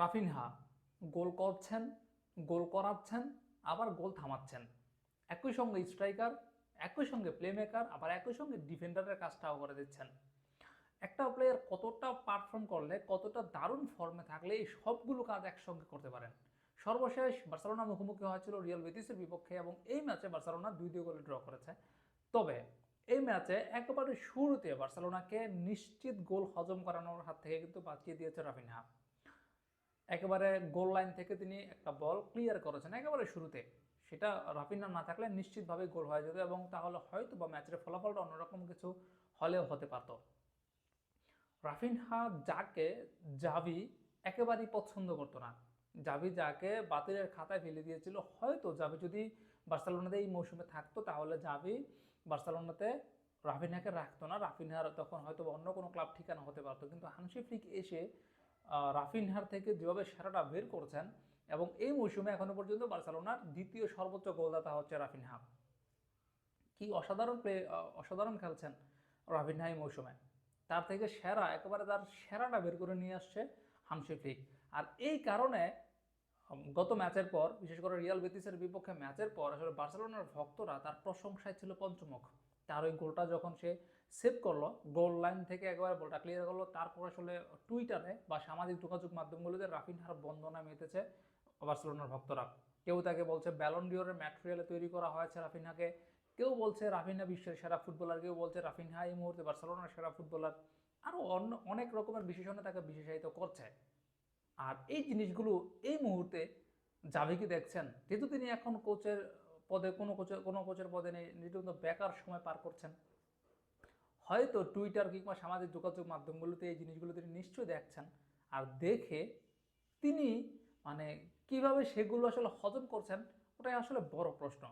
Raphinha গোল করছেন, গোল করাচ্ছেন, আবার গোল থামাচ্ছেন। একই সঙ্গে স্ট্রাইকার একই সঙ্গে প্লেমেকার আবার একই সঙ্গে ডিফেন্ডারের কাজটাও করে দিচ্ছেন। একটা প্লেয়ার কতটা পারফর্ম করলে, কতটা দারুণ ফর্মে থাকলে এই সবগুলো কাজ একসঙ্গে করতে পারেন। সর্বশেষ বার্সেলোনা মুখোমুখি হয়েছিল রিয়াল বেতিসের বিপক্ষে এবং এই ম্যাচে বার্সেলোনা দুই দুই গোলে ড্র করেছে। তবে এই ম্যাচে একেবারে শুরুতে বার্সেলোনাকে নিশ্চিত গোল হজম করানোর হাত থেকে কিন্তু বাঁচিয়ে দিয়েছে রাফিনহা একেবারে গোল লাইন থেকে তিনি একটা বল ক্লিয়ার করেছেন, একেবারে শুরুতে। সেটা রাফিনা না থাকলে নিশ্চিতভাবে গোল হয়ে যেত এবং তাহলে হয়তো বা ম্যাচের ফলাফলটা অন্যরকম কিছু হলেও হতে পারত। রাফিনহা যাকে জাভি একেবারেই পছন্দ করতো না। জাভি যাকে বাতিলের খাতায় ফেলে দিয়েছিল, হয়তো জাভি যদি বার্সেলোনাতে এই মৌসুমে থাকতো, তাহলে জাভি বার্সেলোনাতে রাফিনহাকে রাখতো না। রাফিনহার তখন হয়তো অন্য কোনো ক্লাব ঠিকানা হতে পারতো, কিন্তু হানসি ফ্লিক এসে রাফিনহার থেকে যেভাবে সেরাটা বের করছেন এবং এই মৌসুমে এখনও পর্যন্ত বার্সেলোনার দ্বিতীয় সর্বোচ্চ গোলদাতা হচ্ছে রাফিনহা কি অসাধারণ প্লে অসাধারণ খেলছেন রাফিনহা এই মৌসুমে। তার থেকে সেরা, একেবারে তার সেরাটা বের করে নিয়ে আসছে হামসি ফ্লিক। আর এই কারণে গত ম্যাচের পর, বিশেষ করে রিয়াল বেতিসের বিপক্ষে ম্যাচের পর, আসলে বার্সেলোনার ভক্তরা তার প্রশংসায় ছিল পঞ্চমুখ। তার ওই গোলটা যখন সে সেভ করল গোল লাইন থেকে একবার বলটা ক্লিয়ার করল, তারপর আসলে টুইটারে বা সামাজিক যোগাযোগ মাধ্যমগুলোতে রাফিনহার বন্দনা মেতেছে বার্সেলোনার ভক্তরা। কেউ তাকে বলছে ব্যালন ডিওরের ম্যাটেরিয়ালে তৈরি করা হয়েছে রাফিনহাকে। কেউ বলছে রাফিনহা বিশ্বের সেরা ফুটবলার কেউ বলছে রাফিনহা এই মুহূর্তে বার্সেলোনার সেরা ফুটবলার আরও অন্য অনেক রকমের বিশেষণে তাকে বিশেষায়িত করছে। আর এই জিনিসগুলো এই মুহূর্তে জাভিকে দেখছেন? যেহেতু তিনি এখন কোচের পদে, কোনো কোচের কোনো কোচের পদে নেই রীতিমতো বেকার সময় পার করছেন। হয়তো টুইটার কিংবা সামাজিক যোগাযোগ মাধ্যমগুলোতে এই জিনিসগুলো তিনি নিশ্চয়ই দেখছেন। আর দেখে তিনি মানে কীভাবে সেগুলো আসলে হজম করছেন, ওটাই আসলে বড় প্রশ্ন।